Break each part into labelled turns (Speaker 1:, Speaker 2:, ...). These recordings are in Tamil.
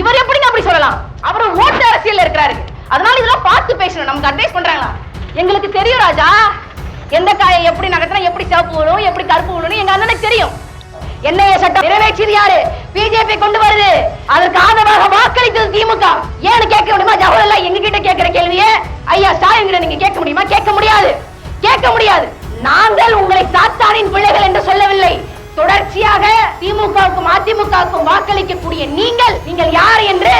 Speaker 1: இவர் எப்படிங்க அப்படி சொல்லலாம்? அவர் ஓட்டு அரசியல் இருக்கிறாரு. அதனால இதெல்லாம் பார்த்து பேசணும். நமக்கு அட்வைஸ் பண்றாங்களா? எங்களுக்கு தெரியும் ராஜா. எந்த காயை எப்படி நகர்த்தினா எப்படி சிவப்பு விழும் எப்படி கருப்பு விழும் எங்க அண்ணனுக்கு தெரியும். என்னைய சட்டம் நிறைவேற்றியது யாரு? பிஜேபி கொண்டு வருது. அதற்கு ஆதரவாக வாக்களித்தது திமுக. ஏன்னு கேட்க முடியுமா? ஜவஹர்லால் எங்க கிட்ட கேட்கிற கேள்வியே. ஐயா ஸ்டாலின் கிட்ட நீங்க கேட்க முடியுமா? கேட்க முடியாது. கேட்க முடியாது. நாங்கள் உங்களை சாத்தானின் பிள்ளைகள் என்று சொல்லவில்லை. தொடர்ச்சியாக திமுகவுக்கும் அதிமுகவுக்கும் வாக்களிக்கக்கூடிய நீங்கள் நீங்கள் யார் என்று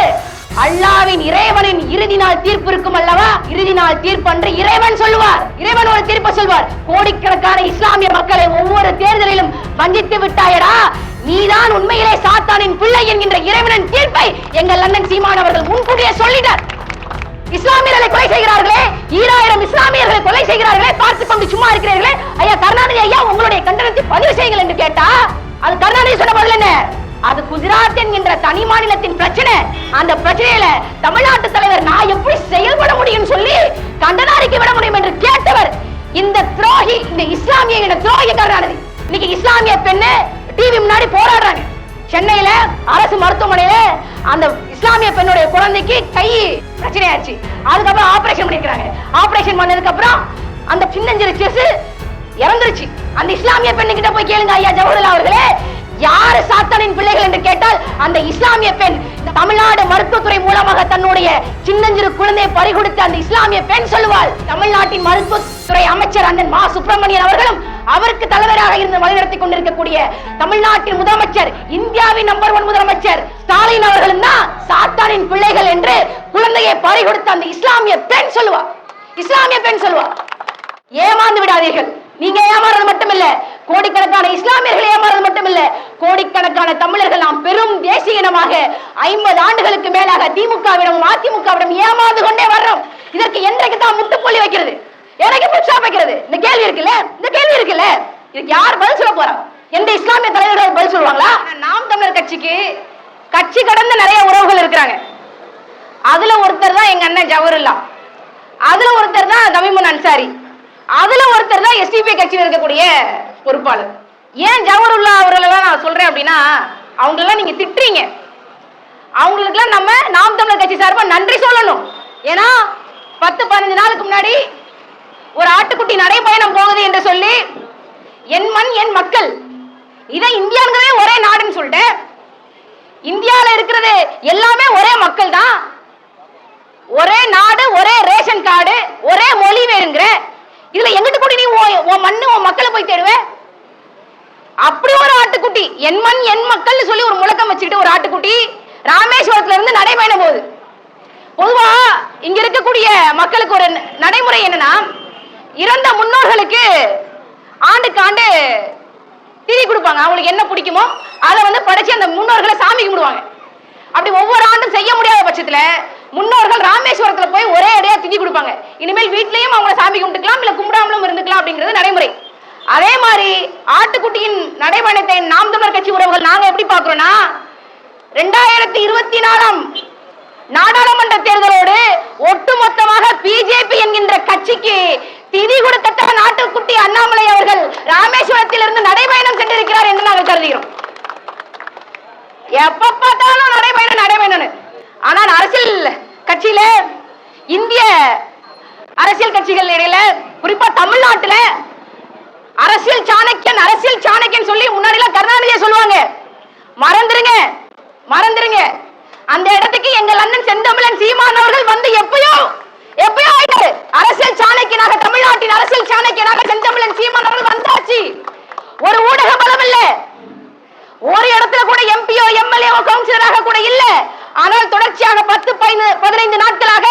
Speaker 1: அல்லாவின் இறைவனின் இறுதி நாள் தீர்ப்பு இருக்கும் அல்லவா? இறுதி நாள் தீர்ப்பு என்று இறைவன் சொல்லுவார். இறைவன் ஒரு தீர்ப்பு சொல்வார். கோடிக்கணக்கான இஸ்லாமிய மக்களை ஒவ்வொரு தேர்தலிலும் வஞ்சித்து விட்டாயடா. நீதான் உண்மையிலே சாத்தானின் பிள்ளை என்கின்ற இறைவனின் தீர்ப்பை எங்கள் அண்ணன் சீமான் அவர்கள் முன்கூட்டியே சொல்லிட்டார். இஸ்லாமியர்களை கொலை செய்கிறார்களே ஈராயிரம் இஸ்லாமியர்களை கொலை செய்கிறார்களே பார்த்து கொண்டு சும்மா இருக்கிறீர்களே. ஐயா கருணாநிதி ஐயா உங்களுடைய கண்டனத்தை பதிவு செய்யுங்கள் என்று கேட்டா அது கருணாநிதி சொன்ன பதில் என்ன? அது குஜராத் என்கின்ற தனி மாநிலத்தின் பிரச்சனை. அந்த பிரச்சனையில தமிழ்நாட்டு தலைவர் நான் எப்படி செயல்பட முடியும் சொல்லி கண்டன அறிக்கை விட முடியும் என்று கேட்டவர் இந்த துரோகி இந்த இஸ்லாமிய துரோகி கருணாநிதி. இன்னைக்கு இஸ்லாமிய பெண்ணு டிவி முன்னாடி போராடுறாங்க. சென்னையில அரசு மருத்துவமனையில அந்த இஸ்லாமிய பெண்ணுடைய குழந்தைக்கு கை பிரச்சனையாச்சு. அதுக்கப்புறம் ஆபரேஷன் பண்ணிருக்காங்க ஆபரேஷன் பண்ணதுக்கு அப்புறம் அந்த சின்னஞ்சிறு செஸ் இறந்துருச்சு. அந்த இஸ்லாமிய பெண்ணுகிட்ட போய் கேளுங்க ஐயா ஜவஹர்லால் அவர்களே. யாரு சாத்தானின் பிள்ளைகள் என்று கேட்டால் அந்த இஸ்லாமிய பெண். தமிழ்நாடு மருத்துவத்துறை மூலமாக தன்னுடைய சின்னஞ்சிறு குழந்தையை பறிகொடுத்த அந்த இஸ்லாமிய பெண் சொல்லுவாள். தமிழ்நாட்டின் மருத்துவத்துறை அமைச்சர் அண்ணன் மா. சுப்பிரமணியன் அவர்களும் அவருக்கு தலைவராக இருந்து வழிநடத்தி கொண்டிருக்கக்கூடிய தமிழ்நாட்டின் முதலமைச்சர் இந்தியாவின் நம்பர் ஒன் முதலமைச்சர் ஸ்டாலின் அவர்களும் தான் சாத்தானின் பிள்ளைகள் என்று குழந்தையை பறிகொடுத்த அந்த இஸ்லாமிய பெண் சொல்லுவா. இஸ்லாமிய பெண் சொல்லுவா. ஏமாந்து விடாதீர்கள். நீங்க ஏமாறது மட்டுமில்லை. கோடிக்கணக்கான இஸ்லாமியர்கள் ஏமாறது மட்டுமில்ல. கோடிக்கணக்கான தமிழர்கள் நாம் பெரும் தேசிய இனமாக ஐம்பது ஆண்டுகளுக்கு மேலாக திமுகவிடம் அதிமுகவிடம் ஏமாந்து கொண்டே வர்றோம். இதற்கு என்றைக்கு தான் முட்டுப்புள்ளி வைக்கிறது? எனக்கு புதுசா வைக்கிறது? இந்த கேள்வி இருக்குல்ல? இந்த கேள்வி இருக்குல்ல? இதுக்கு யார் பதில் சொல்ல போறா? எந்த இஸ்லாமிய தலைவர்கள் பதில் சொல்லுவாங்களா? நாம் தமிழர் கட்சிக்கு கட்சி கடந்த நிறைய உறவுகள் இருக்கிறாங்க. அதுல ஒருத்தர் தான் எங்க அண்ணன் ஜவஹர்லா. அதுல ஒருத்தர் தான் தமிமுன் அன்சாரி. அதுல ஒருத்தர் தான் எஸ்டிபி கட்சியில் இருக்கக்கூடிய பொறுப்பாளர். ஏன் ஜவஹர்லா அவர்களெல்லாம் நான் சொல்றேன் அப்படின்னா அவங்களெல்லாம் நீங்க திட்டுறீங்க. அவங்களுக்குலாம் நம்ம நாம் தமிழர் கட்சி சார்பா நன்றி சொல்லணும். ஏன்னா பத்து பதினஞ்சு நாளுக்கு முன்னாடி ஒரு ஆட்டுக்குட்டி நடைபயணம் போகுது என்று சொல்லி என் மண் என் மக்கள் இதை இந்தியாங்கிறதே ஒரே நாடுன்னு சொல்லிட்டு இந்தியாவில் இருக்கிறது எல்லாமே ஒரே மக்கள் தான். ஒரே நாடு ஒரே ரேஷன் கார்டு ஒரே மொழி வேணுங்கிற இதுல எங்கிட்டு கூட நீ உன் உன் மண்ணு உன் மக்களை போய் தேடுவேன் அப்படி ஒரு ஆட்டுக்குட்டி. என் மண் என் மக்கள்னு சொல்லி ஒரு முழக்கம் வச்சுக்கிட்டு ஒரு ஆட்டுக்குட்டி ராமேஸ்வரத்துல இருந்து நடைபயணம் போகுது. பொதுவா இங்க இருக்கக்கூடிய மக்களுக்கு ஒரு நடைமுறை என்னன்னா இறந்த முன்னோர்களுக்கு ஆண்டுக்கு ஆண்டு திதி கொடுப்பாங்க. அவங்களுக்கு என்ன பிடிக்குமோ அதை வந்து படைச்சு அந்த முன்னோர்களை சாமி கும்பிடுவாங்க. அப்படி ஒவ்வொரு ஆண்டும் செய்ய முடியாத பட்சத்துல முன்னோர்கள் ராமேஸ்வரத்துல போய் ஒரே அடியா திதி கொடுப்பாங்க. இனிமேல் வீட்லயும் அவங்கள சாமி கும்பிட்டுக்கலாம் இல்ல கும்பிடாமலும் இருந்துக்கலாம் அப்படிங்கிறது நடைமுறை. அதே மாதிரி ஆட்டுக்குட்டியின் நடைபயணத்தை நாம் தமிழர் கட்சி உறவுகள் நாங்க எப்படி பாக்குறோம்னா ரெண்டாயிரத்தி இருபத்தி நாலாம் நாடாளுமன்ற தேர்தலோடு ஒட்டுமொத்தமாக பிஜேபி என்கின்ற கட்சிக்கு திதி கொடுத்த நாட்டுக்குட்டி அண்ணாமலை அவர்கள் ராமேஸ்வரத்தில் இருந்து நடைபயணம் சென்றிருக்கிறார் என்று நாங்கள் கருதுகிறோம். எப்ப பார்த்தாலும் நடைபயணம் நடைபயணம் ஆனால் அரசியல் கட்சியில இந்திய அரசியல் கட்சிகள் இடையில குறிப்பா தமிழ்நாட்டுல அரசியல் சாணக்கியன் அரசியல் சாணக்கியன் சொல்லி முன்னாடி எல்லாம் கருணாநிதியை சொல்லுவாங்க. மறந்துருங்க மறந்துருங்க. அந்த இடத்துக்கு எங்கள் அண்ணன் செந்தமிழன் சீமான் அவர்கள் வந்து எப்பயோ எப்பயோ ஆயிட்டாரு. அரசியல் சாணக்கியனாக தமிழ்நாட்டின் அரசியல் சாணக்கியனாக செந்தமிழன் சீமான் அவர்கள் வந்தாச்சு. ஒரு ஊடக பலம் இல்ல. ஒரு இடத்துல கூட எம்பியோ எம்எல்ஏ கவுன்சிலராக கூட இல்ல. ஆனால் தொடர்ச்சியாக பத்து பதினைந்து நாட்களாக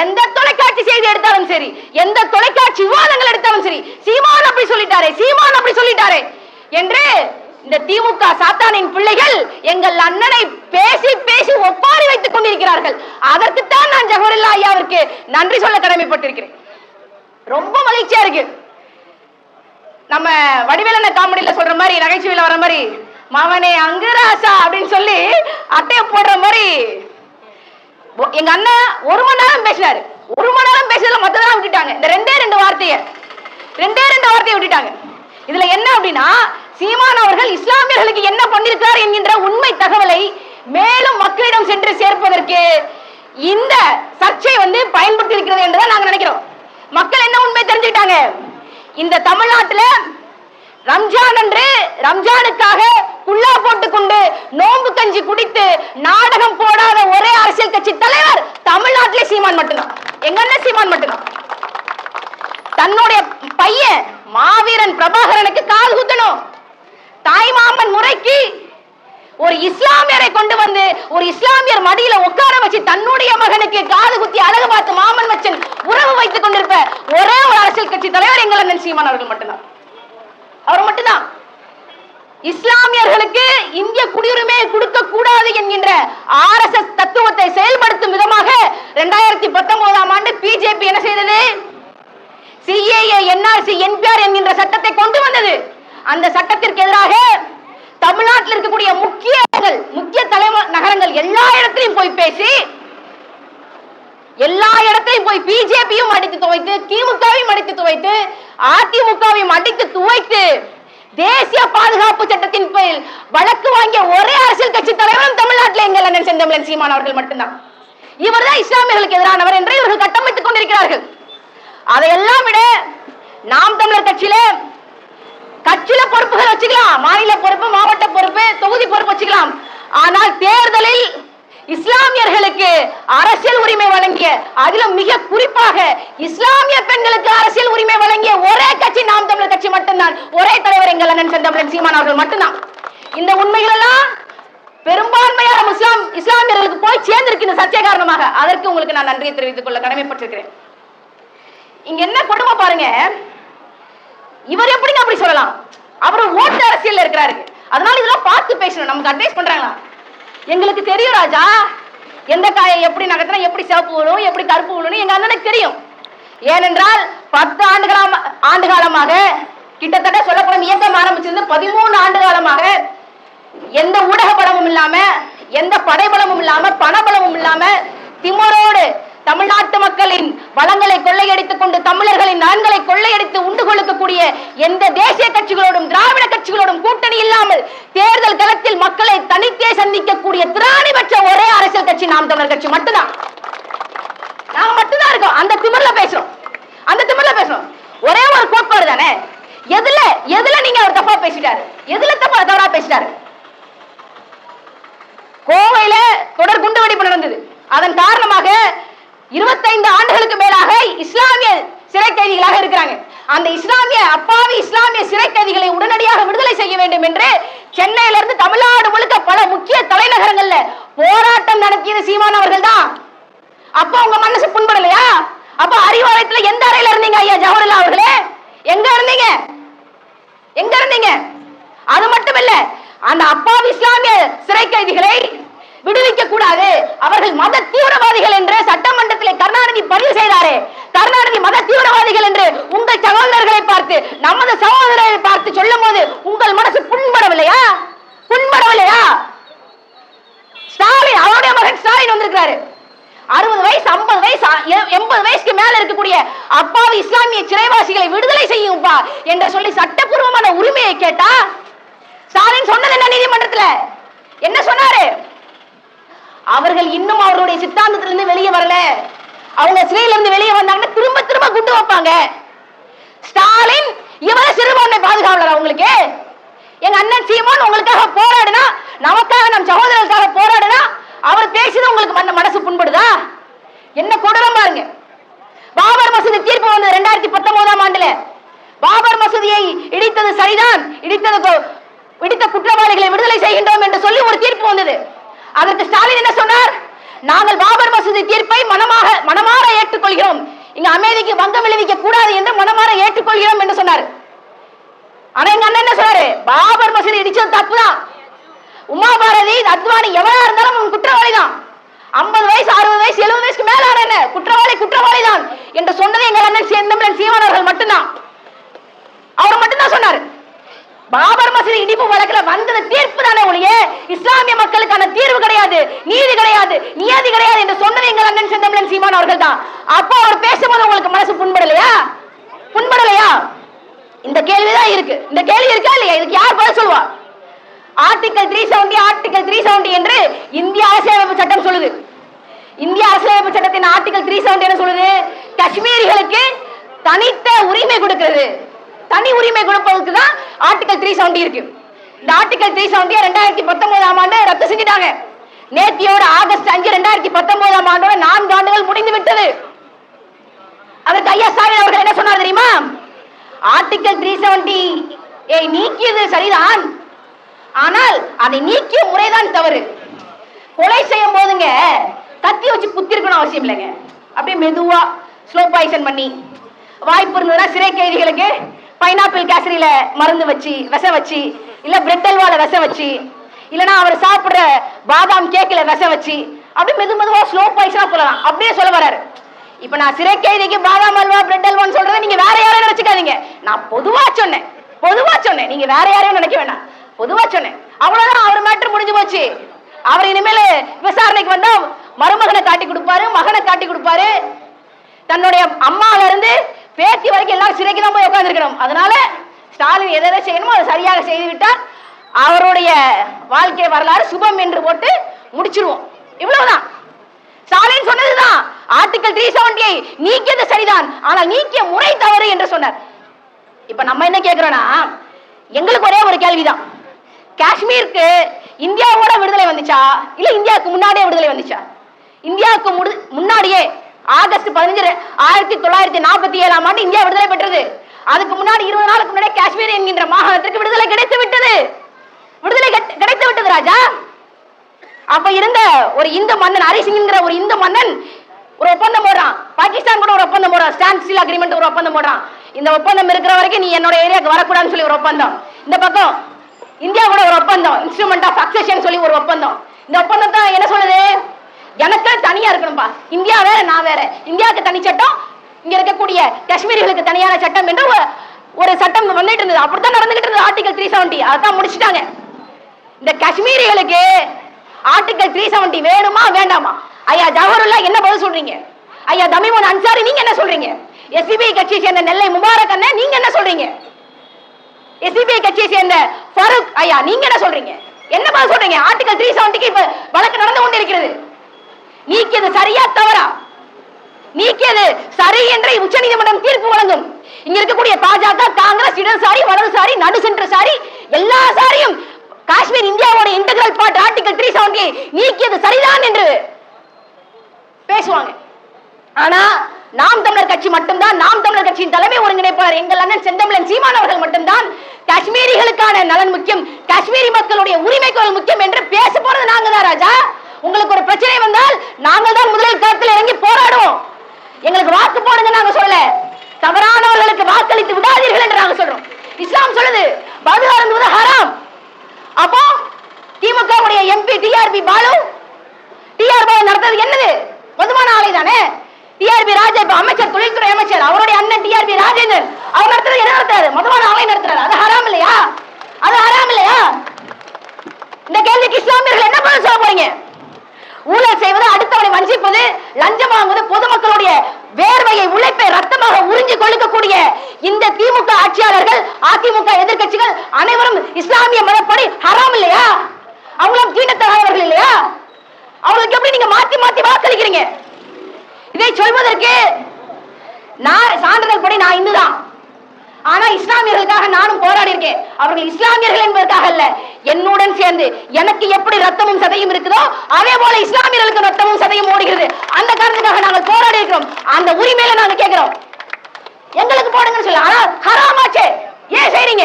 Speaker 1: எந்த தொலைக்காட்சி செய்தி எடுத்தாலும் சரி எந்த தொலைக்காட்சி விவாதங்கள் எடுத்தாலும் சரி சீமான் அப்படி சொல்லிட்டாரே சீமான் அப்படி சொல்லிட்டாரே என்று இந்த திமுக சாத்தானின் பிள்ளைகள் எங்கள் அண்ணனை பேசி பேசி ஒப்பாரி வைத்துக் கொண்டிருக்கிறார்கள். அதற்குத்தான் நான் ஜவஹர்லா ஐயாவிற்கு நன்றி சொல்ல கடமைப்பட்டிருக்கிறேன். ரொம்ப மகிழ்ச்சியா இருக்கு. நம்ம வடிவேலன காமெடியில சொல்ற மாதிரி நகைச்சுவையில வர மாதிரி மவனே அங்குராசா அப்படின்னு சொல்லி அட்டையை போடுற மாதிரி எங்க அண்ணன் ஒரு மணி நேரம் பேசினாரு. ஒரு மணி நேரம் பேசுறதுல மத்ததெல்லாம் விட்டுட்டாங்க. இந்த ரெண்டே ரெண்டு வார்த்தைய ரெண்டே ரெண்டு வார்த்தையை விட்டுட்டாங்க. இதுல என்ன அப்படின்னா சீமான் அவர்கள் இஸ்லாமியர்களுக்கு என்ன பண்ணிருக்கார் என்கின்ற உண்மை தகவலை மேலும் மக்களிடம் சென்று சேர்ப்பதற்கு இந்த சர்ச்சை வந்து பயன்படுத்தி இருக்கிறது என்றுதான் நாங்க நினைக்கிறோம். மக்கள் என்ன உண்மை தெரிஞ்சுக்கிட்டாங்க? இந்த தமிழ்நாட்டுல ரம்ஜான் அன்று ரம்ஜானுக்காக குல்லா போட்டுக்கொண்டு நோன்பு கஞ்சி குடித்து நாடகம் போடாத ஒரே அரசியல் கட்சி தலைவர் தமிழ்நாட்டிலே சீமான் மட்டும்தான். எங்க அண்ணன் சீமான் மட்டும்தான். தன்னுடைய பையன் மாவீரன் பிரபாகரனுக்கு கால் குத்தணும் தாய்மாமன் முறைக்கு ஒரு இஸ்லாமியரை கொண்டு வந்து ஒரு இஸ்லாமியர் மடியில உட்கார வச்சு தன்னுடைய மகனுக்கு காது குத்தி அழகு பார்த்து மாமன் மச்சன் உறவு வைத்துக் கொண்டிருப்ப ஒரே ஒரு அரசியல் கட்சி தலைவர் எங்கள் அண்ணன் சீமான் அவர்கள் மட்டும்தான். அவர் மட்டும்தான். இஸ்லாமியர்களுக்கு இந்திய குடியுரிமை கொடுக்க கூடாது என்கின்ற ஆர்எஸ்எஸ் தத்துவத்தை செயல்படுத்தும் விதமாக இரண்டாயிரத்தி பத்தொன்பதாம் ஆண்டு பிஜேபி என்ன செய்தது? சிஏஏ என்ஆர்சி என்பிஆர் என்கின்ற சட்டத்தை கொண்டு வந்தது. அந்த சட்டத்திற்கு எதிராக தமிழ்நாட்டில் இருக்கக்கூடிய முக்கிய முக்கிய தலைம நகரங்கள் எல்லா இடத்திலையும் போய் பேசி எல்லா இடத்தையும் போய் பிஜேபியும் அடித்து துவைத்து திமுகவையும் அடித்து துவைத்து அதிமுகவையும் அடித்து துவைத்து தேசிய பாதுகாப்பு சட்டத்தின் பேரில் வழக்கு வாங்கிய ஒரே அரசியல் கட்சி தலைவரும் தமிழ்நாட்டில் எங்கள் அண்ணன் செந்தமிழன் சீமான் அவர்கள் மட்டும்தான். இவர்தான் இஸ்லாமியர்களுக்கு எதிரானவர் என்று இவர்கள் கட்டமைத்துக் கொண்டிருக்கிறார்கள். அதையெல்லாம் விட நாம் தமிழர் கட்சியில கட்சியில பொறுப்புகள் வச்சுக்கலாம். மாநில பொறுப்பு மாவட்ட பொறுப்பு தொகுதி பொறுப்பு வச்சுக்கலாம். ஆனால் தேர்தலில் இஸ்லாமியர்களுக்கு அரசியல் உரிமை வழங்கிய அதிலும் மிக குறிப்பாக இஸ்லாமிய பெண்களுக்கு அரசியல் உரிமை வழங்கிய ஒரே கட்சி நாம் தமிழர் கட்சி மட்டும்தான். ஒரே தலைவர் எங்கள் அண்ணன் செந்தமிழன் சீமான் அவர்கள் மட்டும்தான். இந்த உண்மைகள் எல்லாம் பெரும்பான்மையான முஸ்லாம் இஸ்லாமியர்களுக்கு போய் சேர்ந்திருக்கு இந்த சத்திய காரணமாக அதற்கு உங்களுக்கு நான் நன்றியை தெரிவித்துக் கொள்ள கடமைப்பட்டிருக்கிறேன். இங்க என்ன கொடுமை பாருங்க? இவர் எப்படிங்க அப்படி சொல்லலாம்? அவர் ஓட்டு அரசியல் இருக்கிறாரு. அதனால இதெல்லாம் பார்த்து பேசணும். நமக்கு அட்வைஸ் பண்றாங்களா? எங்களுக்கு தெரியும் ராஜா. எந்த காயை எப்படி நகர்த்தினா எப்படி சிவப்பு விழும் எப்படி கருப்பு விழும் எங்க அண்ணனுக்கு தெரியும். ஏனென்றால் பத்து ஆண்டு ஆண்டு காலமாக கிட்டத்தட்ட சொல்லப்படும் இயக்கம் ஆரம்பிச்சிருந்து பதிமூணு ஆண்டு காலமாக எந்த ஊடக பலமும் இல்லாம எந்த படைபலமும் இல்லாம பணபலமும் இல்லாம திமுறோடு தமிழ்நாட்டு மக்களின் வளங்களை கொள்ளையடித்துக் கொண்டு தமிழர்களின் நலன்களை கொள்ளையடித்து உண்டு கொழுக்கக்கூடிய எந்த தேசிய கட்சிகளோடும் திராவிட கட்சிகளோடும் கூட்டணி இல்லாமல் தேர்தல் களத்தில் மக்களை தனித்தே சந்திக்கக்கூடிய திராணி பெற்ற ஒரே அரசியல் கட்சி நாம் தமிழர் கட்சி மட்டும்தான். நாங்க மட்டும்தான் இருக்கோம். அந்த திமிர்ல பேசுறோம். அந்த திமிர்ல பேசுறோம். ஒரே ஒரு கோட்பாடு தானே? எதுல எதுல நீங்க அவர் தப்பா பேசிட்டாரு? எதுல தப்பா தவறா பேசிட்டாரு? கோவையில தொடர் குண்டு வெடிப்பு நடந்தது. அதன் காரணமாக இருபத்தைந்து ஆண்டுகளுக்கு மேலாக இஸ்லாமிய சிறை கைதிகளாக இருக்கிறாங்க. அந்த இஸ்லாமிய அப்பாவி இஸ்லாமிய சிறை கைதிகளை உடனடியாக விடுதலை செய்ய வேண்டும் என்று சென்னையில இருந்து தமிழ்நாடு முழுக்க பல முக்கிய தலைநகரங்கள்ல போராட்டம் நடத்தியது சீமான் அவர்கள் தான் அப்ப உங்க மனசு புண்படலையா? அப்ப அறிவாலயத்துல எந்த அறையில இருந்தீங்க ஐயா ஜவஹர்லால் அவர்களே? எங்க இருந்தீங்க? எங்க இருந்தீங்க? அது மட்டும் இல்ல அந்த அப்பாவி இஸ்லாமிய சிறை கைதிகளை விடுவிக்க கூடாது. அவர்கள் மத தீவிரவாதிகள் என்று சட்டமன்றத்தில் கருணாநிதி பதிவு செய்தாரே. கருணாநிதி மத தீவிரவாதிகள் என்று உங்கள் சகோதரர்களை பார்த்து நமது சகோதரரை பார்த்து சொல்லும் போது உங்கள் மனசு புண்படவில்லையா? புண்படவில்லையா? ஸ்டாலின் அவருடைய மகன் ஸ்டாலின் வந்திருக்கிறாரு. அறுபது வயசு ஐம்பது வயசு எண்பது வயசுக்கு மேல இருக்கக்கூடிய அப்பாவி இஸ்லாமிய சிறைவாசிகளை விடுதலை செய்யும்பா என்று சொல்லி சட்டப்பூர்வமான உரிமையை கேட்டா ஸ்டாலின் சொன்னது என்ன நீதிமன்றத்துல? என்ன சொன்னாரு? அவர்கள் இன்னும் அவருடைய சித்தாந்தத்திலிருந்து வெளியே வரல. அவங்க சிறையில இருந்து வெளியே வந்தாங்கன்னா திரும்ப திரும்ப குண்டு வைப்பாங்க. ஸ்டாலின் இவர சிறுபான்மை பாதுகாவலர் அவங்களுக்கு. எங்க அண்ணன் சீமான் உங்களுக்காக போராடுனா நமக்காக நம் சகோதரர்களுக்காக போராடுனா அவர் பேசுறது உங்களுக்கு மன மனசு புண்படுதா? என்ன கொடூரம் பாருங்க. பாபர் மசூதி தீர்ப்பு வந்தது ரெண்டாயிரத்தி பத்தொன்பதாம் ஆண்டுல. பாபர் மசூதியை இடித்தது சரிதான். இடித்தது இடித்த குற்றவாளிகளை விடுதலை செய்கின்றோம் என்று சொல்லி ஒரு தீர்ப்பு வந்தது. அதற்கு ஸ்டாலின் என்ன சொன்னார்? நாங்கள் பாபர் மசூதி தீர்ப்பை மனமாக மனமாற ஏற்றுக்கொள்கிறோம். இங்க அமைதிக்கு பங்கம் விளைவிக்க கூடாது என்று மனமாற ஏற்றுக்கொள்கிறோம் என்று சொன்னார். ஆனா எங்க அண்ணன் என்ன சொன்னாரு? பாபர் மசூதி இடிச்சது தப்புதான். உமா பாரதி அத்வானி எவரா இருந்தாலும் அவன் குற்றவாளி தான் ஐம்பது வயசு அறுபது வயசு எழுபது வயசுக்கு மேல என்ன? குற்றவாளி குற்றவாளி தான் என்று சொன்னது எங்க அண்ணன் சேர்ந்தமிழன் சீமானவர்கள் மட்டும்தான். அவர் மட்டும்தான் சொன்னாரு. பாபர் மசூதி இடிப்பு வழக்குல வந்தது தீர்ப்பு தானே ஒழிய? இஸ்லாமிய மக்களுக்கான தீர்வு கிடையாது நீதி கிடையாது நியதி கிடையாது என்று சொன்னது எங்கள் அண்ணன் செந்தமிழன் சீமான் அவர்கள் தான் அப்போ அவர் பேசும்போது உங்களுக்கு மனசு புண்படலையா? புண்படலையா? இந்த கேள்விதான் இருக்கு. இந்த கேள்வி இருக்கா இல்லையா? இதுக்கு யார் பதில் சொல்லுவா? Article three seventy article three seventy என்று இந்திய அரசியலமைப்பு சட்டம் சொல்லுது. இந்திய சட்டத்தின் ஆர்டிகல் த்ரீ செவன்டி என்ன சொல்லுது? காஷ்மீரிகளுக்கு தனித்த உரிமை கொடுக்கிறது. தனி உரிமை கொடுப்பதற்கு தான் ஆர்டிகல் த்ரீ செவன்டி இருக்கு. இந்த ஆர்டிகல் த்ரீ செவன்டி ரெண்டாயிரத்தி பத்தொன்பதாம் ஆண்டு ரத்து செஞ்சுட்டாங்க. நேத்தியோட ஆகஸ்ட் அஞ்சு ரெண்டாயிரத்தி பத்தொன்பதாம் ஆண்டோட நான்கு ஆண்டுகள் முடிந்து விட்டது. அதற்கு ஐயா ஸ்டாலின் அவர்கள் என்ன சொன்னார் தெரியுமா? ஆர்டிகல் த்ரீ செவன்டி நீக்கியது சரிதான். ஆனால் அதை நீக்கிய முறைதான் தவறு. கொலை செய்யும் போதுங்க கத்தி வச்சு குத்திருக்கணும் அவசியம் இல்லைங்க. அப்படியே மெதுவா ஸ்லோ பாய்சன் பண்ணி வாய்ப்பு இருந்ததுன்னா சிறை கைதிகளுக்கு பைனாப்பிள் கேசரியில மருந்து வச்சு விச வச்சு இல்ல பிரெட் அல்வால விச வச்சு இல்லைன்னா அவர் சாப்பிடுற பாதாம் கேக்கில் விச வச்சு அப்படியே மெது மெதுவா ஸ்லோ பாய்ஸா போலாம் அப்படியே சொல்ல வராரு இப்ப நான் சிறை கைதிக்கு பாதாம் அல்வா பிரெட் அல்வான்னு சொல்றத நீங்க வேற யாரையும் நினைச்சுக்காதீங்க. நான் பொதுவா சொன்னேன். பொதுவா சொன்னேன். நீங்க வேற யாரையும் நினைக்க வேண்டாம் பொதுவா சொன்னேன். அவ்வளவுதான் அவர் மேட்டர் முடிஞ்சு போச்சு. அவர் இனிமேல் விசாரணைக்கு வந்தா மருமகனை காட்டி கொடுப்பாரு மகனை காட்டி கொடுப்பாரு. தன்னுடைய அம்மால இருந்து பேத்தி வரைக்கும் எல்லாம் சிறைக்கு தான் போய் உட்காந்துருக்கணும் அதனால ஸ்டாலின் எதை எதை செய்யணுமோ அதை சரியாக செய்து விட்டால் அவருடைய வாழ்க்கை வரலாறு சுபம் என்று போட்டு முடிச்சிருவோம். இவ்வளவுதான். ஸ்டாலின் சொன்னதுதான். ஆர்டிகல் த்ரீ செவன்டியை நீக்கியது சரிதான். ஆனால் நீக்கிய முறை தவறு என்று சொன்னார். இப்ப நம்ம என்ன கேட்கிறோம்னா எங்களுக்கு ஒரே ஒரு கேள்விதான். காஷ்மீருக்கு இந்தியாவோட விடுதலை வந்துச்சா? இல்ல இந்தியாவுக்கு முன்னாடியே விடுதலை வந்துச்சா? இந்தியாவுக்கு முடு- முன்னாடியே ஆகஸ்ட் பதினஞ்சு ஆயிரத்தி தொள்ளாயிரத்தி நாற்பத்தி ஏழாம் ஆண்டு இந்தியா விடுதலை பெற்றது. அதுக்கு முன்னாடி இருபது நாளுக்கு முன்னாடி காஷ்மீர் என்கின்ற மாகாணத்திற்கு விடுதலை கிடைத்து விட்டது. விடுதலை கிடைத்து விட்டது ராஜா. அப்ப இருந்த ஒரு இந்து மன்னன் ஹரிசிங்கிற ஒரு இந்து மன்னன் ஒரு ஒப்பந்தம் போடுறான். பாகிஸ்தான் கூட ஒரு ஒப்பந்தம் போடுறான். ஸ்டாண்ட் ஸ்டீல் அக்ரிமெண்ட் ஒரு ஒப்பந்தம் போடுறான். இந்த ஒப்பந்தம் இருக்கிற வரைக்கும் நீ என்னோட ஏரியாவுக்கு வரக்கூடாதுன்னு சொல்லி ஒரு ஒப்பந்தம். இந்த பக்கம் இந்தியா கூட ஒரு ஒப்பந்தம். இன்ஸ்ட்ருமெண்ட் ஆஃப் சக்சஷன் சொல்லி ஒரு ஒப்பந்தம். இந்த ஒப்பந்தம் தான் என்ன சொல்லுது? எனக்கு தனியா இருக்கணும்பா. இந்தியா வேற நான் வேற. இந்தியாவுக்கு தனி சட்டம் இங்க இருக்கக்கூடிய காஷ்மீரிகளுக்கு தனியான சட்டம் என்று ஒரு- சட்டம் வந்துட்டு இருந்தது. அப்படித்தான் நடந்துகிட்டு இருந்தது ஆர்டிகல் த்ரீ செவன்டி அதான் முடிச்சுட்டாங்க. இந்த காஷ்மீரிகளுக்கு ஆர்டிகல் த்ரீ செவன்டி வேணுமா வேண்டாமா? ஐயா ஜவஹர்லா என்ன பதில் சொல்றீங்க? ஐயா தமிமன் அன்சாரி நீங்க என்ன சொல்றீங்க? எஸ்பிஐ கட்சியை சேர்ந்த நெல்லை முபாரக் அண்ணன் நீங்க என்ன சொல்றீங்க? எஸ்பிஐ கட்சியை சேர்ந்த ஃபருக் ஐயா நீங்க என்ன சொல்றீங்க? என்ன பதில் சொல்றீங்க? ஆர்டிகல் த்ரீ செவன்டிக்கு இப்ப வழக்கு நடந்து கொண்டு இருக்கிறது சரியா தவறா நீக்கியது சரி என்று உச்சநீதிமன்றம் தீர்ப்பு வழங்கும். இங்க இருக்கக்கூடிய பாஜக காங்கிரஸ் இடதுசாரி வலதுசாரி நடு சென்ற சாரி எல்லா சாரியும் காஷ்மீர் இந்தியாவோட integral part article three seventy நீக்கியது சரிதான் என்று பேசுவாங்க. ஆனா நாம் தமிழர் கட்சி மட்டும்தான் நாம் தமிழர் கட்சியின் தலைமை ஒருங்கிணைப்பாளர் எங்கள் அண்ணன் செந்தமிழன் சீமான் அவர்கள் மட்டும்தான் காஷ்மீரிகளுக்கான நலன் முக்கியம் காஷ்மீரி மக்களுடைய உரிமை குரல் முக்கியம் என்று பேச போறது நாங்க தான் ராஜா. உங்களுக்கு ஒரு பிரச்சனை வந்தால் நாங்கள் தான் முதலில் களத்தில் இறங்கி போராடுவோம். எங்களுக்கு வாக்கு போடுங்க நாங்க சொல்ல தவறானவர்களுக்கு வாக்களித்து விடாதீர்கள் என்று நாங்க சொல்றோம். இஸ்லாம் சொல்லுது மது அருந்துவது ஹராம். அப்போ திமுக உடைய MP TRB Balu TR Balu நடத்தது என்னது? பொதுவான ஆலை தானே? டிஆர்பி ராஜா இப்ப அமைச்சர் தொழில்துறை அமைச்சர் அவருடைய அண்ணன் டிஆர்பி ராஜேந்திரன் அவர் நடத்துறது என்ன நடத்துறாரு? மதுவான ஆலை நடத்துறாரு. அது ஹராம் இல்லையா? அது ஹராம் இல்லையா? இந்த கேள்விக்கு இஸ்லாமியர்கள் என்ன பதில் சொல்ல போறீங்க? ஊழல் செய்வது அடுத்தவரை வஞ்சிப்பது லஞ்சம் வாங்குவது பொதுமக்களுடைய வேர்வையை உழைப்பை ரத்தமாக உறிஞ்சி கொழுக்கக்கூடிய இந்த திமுக ஆட்சியாளர்கள் அதிமுக எதிர்க்கட்சிகள் அனைவரும் இஸ்லாமிய மதப்படி ஹராம் இல்லையா? அவங்களும் தீண்டத்தகாதவர்கள் இல்லையா? அவங்களுக்கு எப்படி நீங்க மாத்தி மாத்தி வாக்களிக்கிறீங்க? இதை சொல்வதற்கு நான் சான்றிதழ் படி நான் இந்துதான். ஆனா இஸ்லாமியர்களுக்காக நானும் போராடி இருக்கேன் அவர்கள் இஸ்லாமியர்கள் என்பதற்காக அல்ல என்னுடன் சேர்ந்து எனக்கு எப்படி ரத்தமும் சதையும் இருக்குதோ அதே போல இஸ்லாமியர்களுக்கு ரத்தமும் சதையும் ஓடுகிறது. அந்த காரணத்துக்காக நாங்கள் போராடி இருக்கிறோம் அந்த உரிமையில நாங்க கேட்கிறோம். எங்களுக்கு போடுங்கன்னு சொல்லி ஆனா ஹராமாச்சே. ஏன் செய்றீங்க?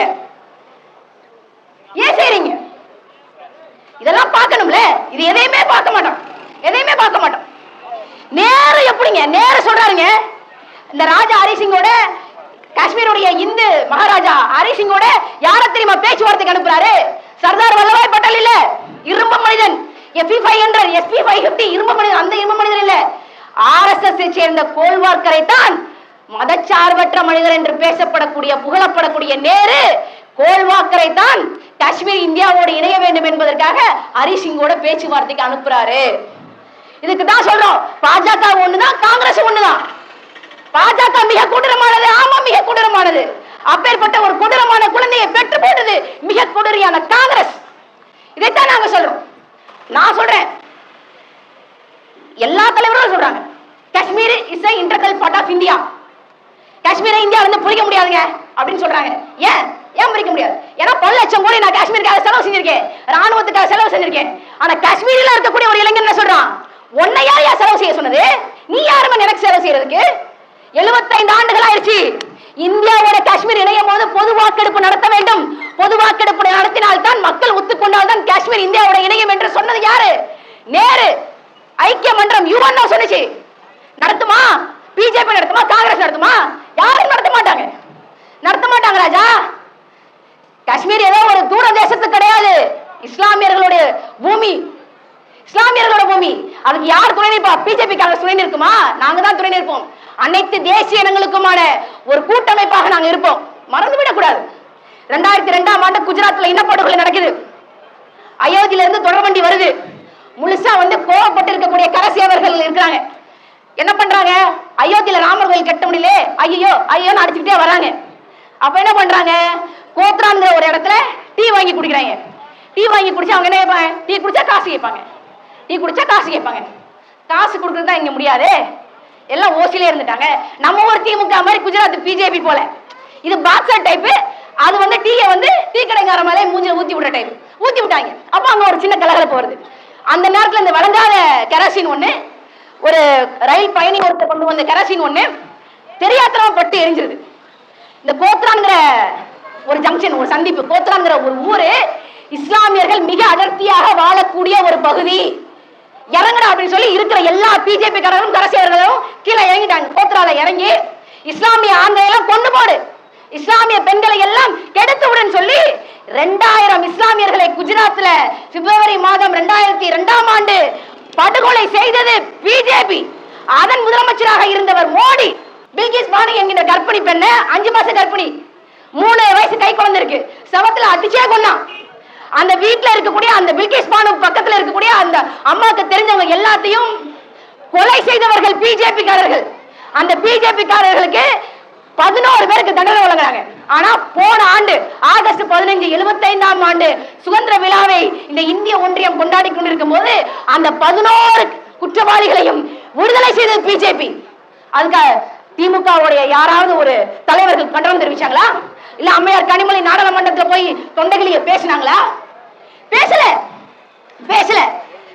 Speaker 1: ஏன் செய்றீங்க? இதெல்லாம் பார்க்கணும்ல. இது எதையுமே பார்க்க மாட்டோம். எதையுமே பார்க்க மாட்டோம். நேரம் எப்படிங்க? நேரம் சொல்றாருங்க. இந்த ராஜா ஹரிசிங்கோட காஷ்மீருடைய இந்து மகாராஜா ஹரிசிங்கோட யார தெரியுமா பேச்சுவார்த்தைக்கு அனுப்புறாரு? சர்தார் வல்லபாய் பட்டேல் இல்ல. இரும்பு மனிதன். SP five hundred SP five fifty இரும்பு மனிதன். அந்த இரும்பு மனிதன் இல்ல. ஆர்எஸ்எஸ் சேர்ந்த கோல்வார்க்கரை தான் மதச்சார்பற்ற மனிதர் என்று பேசப்படக்கூடிய புகழப்படக்கூடிய நேரு கோல்வாக்கரை தான் காஷ்மீர் இந்தியாவோடு இணைய வேண்டும் என்பதற்காக ஹரிசிங்கோட பேச்சுவார்த்தைக்கு அனுப்புறாரு. இதுக்கு தான் சொல்றோம். பாஜக ஒண்ணுதான் காங்கிரஸ் ஒண்ணுதான். பாஜக மிக கொடூரமானது ஆமா மிக கொடூரமானது. அப்பேற்பட்ட ஒரு கொடூரமான குழந்தையை பெற்று போட்டது மிக கொடூரியான காங்கிரஸ். இதைத்தான் நாங்க சொல்றோம். நான் சொல்றேன். எல்லா தலைவரும் சொல்றாங்க. Kashmir is a integral part of India காஷ்மீரை இந்தியா இருந்து பிரிக்க முடியாதுங்க அப்படின்னு சொல்றாங்க. ஏன்? ஏன் பிரிக்க முடியாது? ஏன்னா பல லட்சம் கோடி நான் காஷ்மீருக்காக செலவு செஞ்சிருக்கேன். ராணுவத்துக்காக செலவு செஞ்சிருக்கேன். ஆனா காஷ்மீரில் இருக்கக்கூடிய ஒரு இளைஞன் என்ன சொல்றான்? உன்னை யார் யார் செலவு செய்ய சொன்னது? நீ யாருமே எனக்கு செலவு செய்யறதுக்கு? 75 ஆண்டுகள் ஆயிடுச்சு இந்தியாவோட காஷ்மீர் இணையும் போது பொது வாக்கெடுப்பு நடத்த வேண்டும். பொது வாக்கெடுப்பு நடத்தினால்தான் மக்கள் ஒத்துக்கொண்டால் தான் காஷ்மீர் இந்தியாவோட இணையம் என்று சொன்னது யாரு? நேரு. ஐக்கிய மன்றம் யுவன் சொன்னுச்சு. நடத்துமா? பிஜேபி நடத்துமா? காங்கிரஸ் நடத்துமா? யாரும் நடத்த மாட்டாங்க. நடத்த மாட்டாங்க ராஜா. காஷ்மீர் ஏதோ ஒரு தூர தேசத்து கிடையாது. இஸ்லாமியர்களுடைய பூமி இஸ்லாமியர்களோட பூமி. அதுக்கு யார் துணை நிற்பா? பிஜேபி காங்கிரஸ் துணை நிற்குமா? நாங்க தான் துணை நிற்போம். அனைத்து தேசிய இனங்களுக்குமான ஒரு கூட்டமைப்பாக நாங்க இருப்போம். மறந்து விடக்கூடாது ரெண்டாயிரத்தி ரெண்டாம் ஆண்டு குஜராத்ல இனப்படுகொலை நடக்குது. அயோத்தியில இருந்து தொடர்வண்டி வருது. முழுசா வந்து கோவப்பட்டு இருக்கக்கூடிய கரசேவர்கள் இருக்கிறாங்க. என்ன பண்றாங்க? அயோத்தியில ராமர் கோயில் கட்ட முடியல. ஐயோ ஐயோன்னு அடிச்சுக்கிட்டே வராங்க. அப்ப என்ன பண்றாங்க? கோத்ராங்கிற ஒரு இடத்துல டீ வாங்கி குடிக்கிறாங்க. டீ வாங்கி குடிச்சா அவங்க என்ன கேட்பாங்க? டீ குடிச்சா காசு கேட்பாங்க. டீ குடிச்சா காசு கேட்பாங்க. காசு கொடுக்குறது தான் இங்க முடியாது. எல்லாம் ஓசிலே இருந்துட்டாங்க. நம்ம ஒரு திமுக மாதிரி குஜராத் பிஜேபி போல. இது பாக்ஸர் டைப் அது வந்து டீயை வந்து டீ கடைக்கார மேலே மூஞ்சில ஊத்தி விடுற டைப் ஊத்தி விட்டாங்க. அப்ப அங்க ஒரு சின்ன கலகலப்பு வருது. அந்த நேரத்துல இந்த வழங்காத கெரோசின் ஒண்ணு ஒரு ரயில் பயணி ஒருத்தர் கொண்டு வந்த கெரோசின் ஒண்ணு தெரியாத்தனமா பட்டு எரிஞ்சிருது. இந்த கோத்ராங்கிற ஒரு ஜங்ஷன் ஒரு சந்திப்பு. கோத்ராங்கிற ஒரு ஊரு இஸ்லாமியர்கள் மிக அடர்த்தியாக வாழக்கூடிய ஒரு பகுதி. இறங்கடா அப்படின்னு சொல்லி இருக்கிற எல்லா பிஜேபி காரர்களும் கரசியர்களும் கீழே இறங்கிட்டாங்க. கோத்ரால இறங்கி இஸ்லாமிய ஆண்களை எல்லாம் கொண்டு போடு. இஸ்லாமிய பெண்களை எல்லாம் கெடுத்துவிடுன்னு சொல்லி ரெண்டாயிரம் இஸ்லாமியர்களை குஜராத்ல பிப்ரவரி மாதம் ரெண்டாயிரத்தி இரண்டாம் ஆண்டு படுகொலை செய்தது பிஜேபி அதன் முதலமைச்சராக இருந்தவர் மோடி. பில்கிஸ் பானு என்கிற கர்ப்பிணி பெண்ணு அஞ்சு மாசம் கர்ப்பிணி. மூணு வயசு கை குழந்தை இருக்கு. சவத்துல அடிச்சே கொண்டான் அந்த வீட்ல இருக்கக்கூடிய அந்த பில்கிஸ் பானு பக்கத்துல இருக்கக்கூடிய அந்த அம்மாக்கு தெரிஞ்சவங்க எல்லாத்தையும் கொலை செய்தவர்கள் பிஜேபி காரர்கள் அந்த பிஜேபி காரர்களுக்கு பதினோரு பேருக்கு தண்டனை வழங்குறாங்க. ஆனா போன ஆண்டு ஆகஸ்ட் பதினைஞ்சு எழுபத்தி ஐந்தாம் ஆண்டு சுதந்திர விழாவை இந்த இந்திய ஒன்றியம் கொண்டாடி கொண்டிருக்கும் போது அந்த பதினோரு குற்றவாளிகளையும் விடுதலை செய்தது பிஜேபி. அதுக்காக திமுகவுடைய யாராவது ஒரு தலைவர்கள் கண்டனம் தெரிவிச்சாங்களா? இல்ல அம்மையார் கனிமொழி நாடாளுமன்றத்துல போய் தொண்டைகளிய பேசினாங்களா? பேசல. பேசல.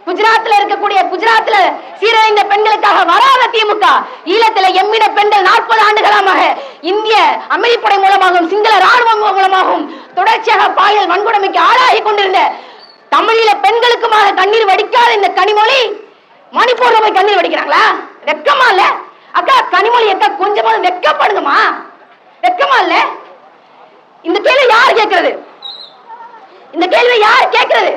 Speaker 1: குஜராத்ல இருக்கக்கூடிய குஜராத்ல சீரழிந்த பெண்களுக்காக வராத திமுக ஈழத்துல எம்மின பெண்கள் நாற்பது ஆண்டுகளாக இந்திய அமைதிப்படை மூலமாகவும் சிங்கள ராணுவம் மூலமாகவும் தொடர்ச்சியாக பாலியல் வன்கொடுமைக்கு ஆளாகி கொண்டிருந்த தமிழீழ பெண்களுக்குமாக கண்ணீர் வடிக்காத இந்த கனிமொழி மணிப்பூர்ல போய் கண்ணீர் வடிக்கிறாங்களா? வெக்கமா இல்ல? அக்கா கனிமொழி அக்கா கொஞ்சமாவது வெக்கப்படுங்கம்மா. வெக்கமா இல்ல? இந்த கேள்வி யார் கேட்கிறது? இந்த கேள்வி யார் கேட்கிறது?